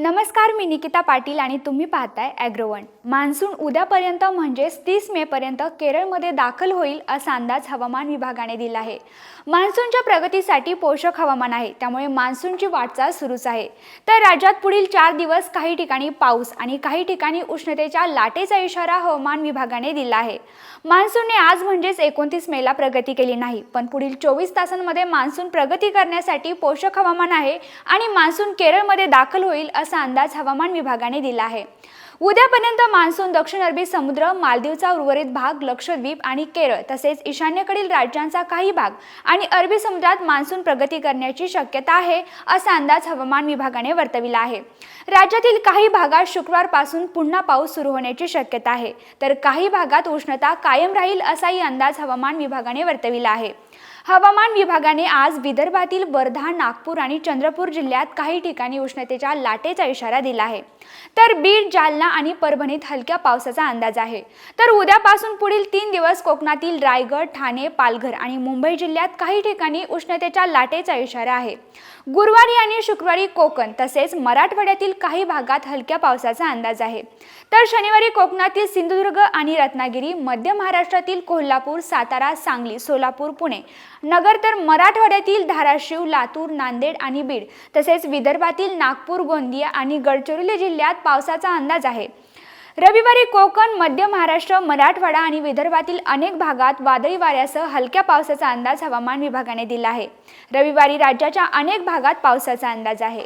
नमस्कार मी निकिता पाटील आणि तुम्ही पाहताय ॲग्रोवन मान्सून उद्यापर्यंत म्हणजेच तीस मेपर्यंत केरळमध्ये दाखल होईल असा अंदाज हवामान विभागाने दिला आहे. मान्सूनच्या प्रगतीसाठी पोषक हवामान आहे त्यामुळे मान्सूनची वाटचाल सुरूच आहे. तर राज्यात पुढील चार दिवस काही ठिकाणी पाऊस आणि काही ठिकाणी उष्णतेच्या लाटेचा इशारा हवामान विभागाने दिला आहे. मान्सूनने आज म्हणजेच एकोणतीस मेला प्रगती केली नाही पण पुढील चोवीस तासांमध्ये मान्सून प्रगती करण्यासाठी पोषक हवामान आहे आणि मान्सून केरळमध्ये दाखल होईल असा अंदाज हवामान विभागाने दिला आहे. उद्यापर्यंत मान्सून दक्षिण अरबी समुद्र मालदीवचा उर्वरित भाग लक्षद्वीप आणि केरळ तसेच ईशान्येकडील राज्यांचा काही भाग आणि अरबी समुद्रात मान्सून प्रगती करण्याची शक्यता आहे असा अंदाज हवामान विभागाने वर्तविला आहे. राज्यातील काही भागात शुक्रवारपासून पुन्हा पाऊस सुरू होण्याची शक्यता आहे. तर काही भागात उष्णता कायम राहील असाही अंदाज हवामान विभागाने वर्तविला आहे. हवामान विभागाने आज विदर्भातील वर्धा नागपूर आणि चंद्रपूर जिल्ह्यात काही ठिकाणी उष्णतेच्या लाटेचा इशारा दिला आहे. तर बीड जालना आणि परभणीत हलक्या पावसाचा अंदाज आहे. तर उद्यापासून पुढील तीन दिवस कोकणातील रायगड ठाणे पालघर आणि मुंबई जिल्ह्यात काही ठिकाणी उष्णतेच्या लाटेचा इशारा आहे. गुरुवारी आणि शुक्रवारी कोकण तसेच मराठवाड्यातील काही भागात हलक्या पावसाचा अंदाज आहे. तर शनिवारी कोकणातील सिंधुदुर्ग आणि रत्नागिरी मध्य महाराष्ट्रातील कोल्हापूर सातारा सांगली सोलापूर पुणे नगर तर मराठवाड्यातील धाराशिव लातूर नांदेड आणि बीड तसेच विदर्भातील नागपूर गोंदिया आणि गडचिरोली जिल्ह्यात पावसाचा अंदाज आहे. रविवारी कोकण मध्य महाराष्ट्र मराठवाडा आणि विदर्भातील अनेक भागात वादळी वाऱ्यासह हलक्या पावसाचा अंदाज हवामान विभागाने दिला आहे. रविवारी राज्याच्या अनेक भागात पावसाचा अंदाज आहे.